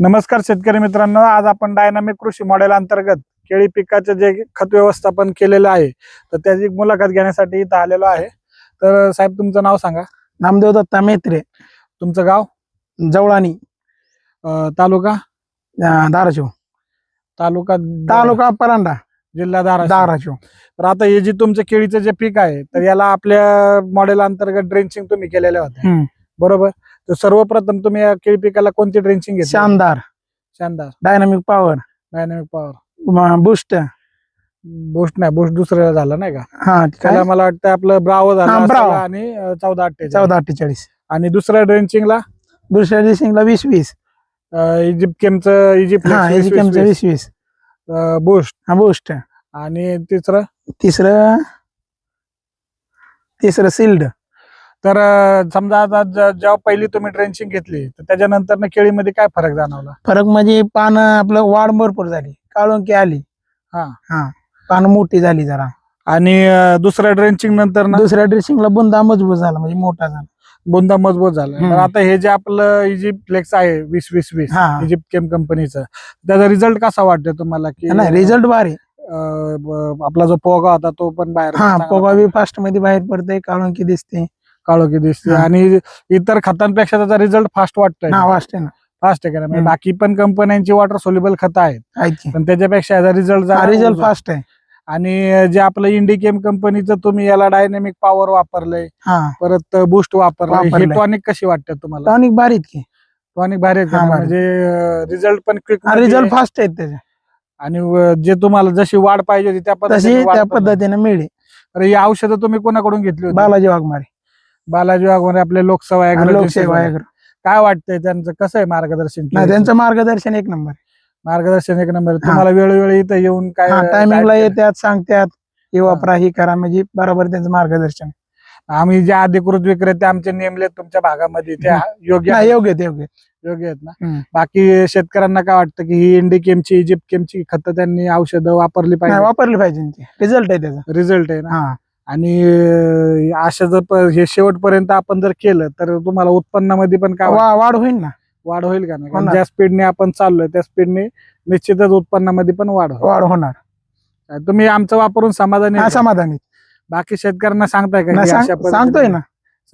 नमस्कार शेतकरी मित्रांनो आज आपण डायनामिक कृषी मॉडेल अंतर्गत केळी पिकाचे जे खत व्यवस्थापन केलेलं आहे तर त्याची मुलाखत घेण्यासाठी इथं आलेलो आहे. तर साहेब तुमचं नाव सांगा. नामदेव दत्ता मेत्रे. तुमचं गाव? जवळानी अं, तालुका? अं, धाराशिव. तालुका तालुका परांडा. जिल्हा धाराशिव. धाराशिव. तर आता हे जे तुमचं केळीचं जे पीक आहे तर याला आपल्या मॉडेल अंतर्गत ड्रेंचिंग तुम्ही केलेले होते हम्म. बरोबर? तर सर्वप्रथम तुम्ही या केळी पिकाला कोणती ड्रेंचिंग घेतली? शानदार. शानदार. Dynamic power dynamic power boost boost नाही बुस्ट दुसऱ्याला झालं नाही का? हा त्याला काय? मला वाटतं आपलं ब्रावो झालं हा. आणि अं, चौदा अठ्ठेचाळीस. चौदा अठ्ठेचाळीस. आणि दुसऱ्या ड्रेंचिंगला दुसऱ्या डिसिंगला वीस वीस. इजिप्त केमचं इजिप्त हा एजीकेमचं वीस वीस. बुस्ट हा बुस्ट आणि तिसरं? तिसरं? तिसरं सिल्ड तर समजा आता जेव्हा पहिली तुम्ही ड्रेंचिंग घेतली तर त्याच्यानंतर ना केळीमध्ये काय फरक जाणवला? फरक म्हणजे पानं आपलं वाढ भरपूर झाली. काळुंकी आली. हा. हा. पानं मोठी झाली जरा. आणि दुसऱ्या ड्रेंचिंग नंतर ना दुसऱ्या ड्रेसिंगला बुंदा मजबूत झाला म्हणजे मोठा झाला. बुंदा मजबूत झाला. आता हे जे आपलं इजिप्त फ्लेक्स आहे वीस वीस वीस हा. इजिप्त केम कंपनीचं त्याचा रिझल्ट कसा वाटतो तुम्हाला की नाही रिझल्ट भारी. आपला जो पोगा होता तो पण बाहेर हा पोगा बी फास्टमध्ये बाहेर पडते काळुंकी दिसते. काळोखी दिसते. आणि इतर खतांपेक्षा त्याचा रिझल्ट फास्ट वाटतोय. हा वाटते ना. फास्ट आहे का? म्हणजे. बाकी पण कंपन्यांची वॉटर सोल्युबल खतं आहेत. पण त्याच्यापेक्षा याचा रिझल्ट रिझल्ट फास्ट आहे. आणि जे आपलं इंडिकेम कंपनीचं तुम्ही याला डायनेमिक पॉवर वापरलंय परत बुस्ट वापरलंय. हे वापरलंय. टॉनिक कशी वाटते तुम्हाला? टॉनिक भारीत की टॉनिक भारी आहे? भारी. म्हणजे रिझल्ट पण क्विक रिझल्ट फास्ट आहेत त्याचे. आणि जे तुम्हाला जशी वाढ पाहिजे होती त्या पद्धतीने मिळेल. ही औषधं तुम्ही कोणाकडून घेतली होती? बालाजी वाघमारे. बालाजी वाघमारे आपले लोकसभा आणि लोकसेवा. काय वाटतंय त्यांचं? कसं आहे मार्गदर्शन नाही? त्यांचं मार्गदर्शन एक नंबर मार्गदर्शन एक नंबर तुम्हाला वेळोवेळी इथं येऊन काय टायमिंगला येतात सांगतात हे वापरा हे करा म्हणजे बरोबर त्यांचं मार्गदर्शन? आम्ही जे अधिकृत विक्रेते आमचे नेमले तुमच्या भागामध्ये त्या योग्य नाही योग्य ते योग्य योग्य आहेत ना. बाकी शेतकऱ्यांना काय वाटतं की ही इंडी केमची इजिप्त केमची खतं त्यांनी औषधं वापरली नाही पाहिजे वापरली पाहिजे ते. रिझल्ट आहे त्याचा. रिझल्ट आहे ना? हा. आणि अशा जर प- हे शेवटपर्यंत आपण जर केलं तर तुम्हाला उत्पन्नामध्ये पण काय वाटतं? वा- वाढ होईल ना वाढ होईल का नाही कारण होणार. ज्या स्पीडने आपण चाललोय त्या स्पीडने निश्चितच उत्पन्नामध्ये पण वाढ होईल वाढ होणार तुम्ही आमचं वापरून समाधानी हा का? समाधानी बाकी शेतकऱ्यांना सांगताय का नाही, की सांग- अशा पद्धतीने- सांगतोय ना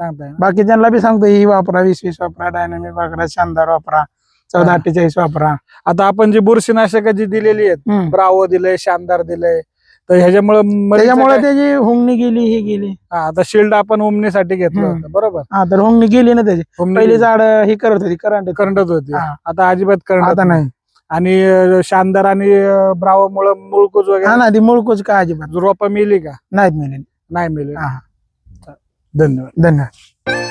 सांगताय ना? बाकीच्यांना बी सांगतो ही वापरा वीस वीस वापरा डायनामिक वापरा शानदार वापरा चौदा हा. अठ्ठेचाळीस वापरा आता आपण जी बुरशीनाशक जी दिलेली आहेत हम्म. ब्रावो दिलंय शानदार दिलंय तर ह्याच्यामुळे त्याच्यामुळे त्याची हुंगणी गेली ही गेली. आता शिल्ड आपण उमनीसाठी घेतलं हम्म. होतं बरोबर? हा तर हुंगणी गेली ना त्याची. उमनी पहिली. झाड ही करत होती करंट करंडत होती. हा. आता अजिबात करंडत आता नाही. आणि अं, शानदार आणि ब्रावो मुळे मुळकूज हा वगैरे ना ती मुळकूच काय अजिबात. रोपं मिली का? नाहीत मिळेल. नाही मिली हा. धन्यवाद. धन्यवाद.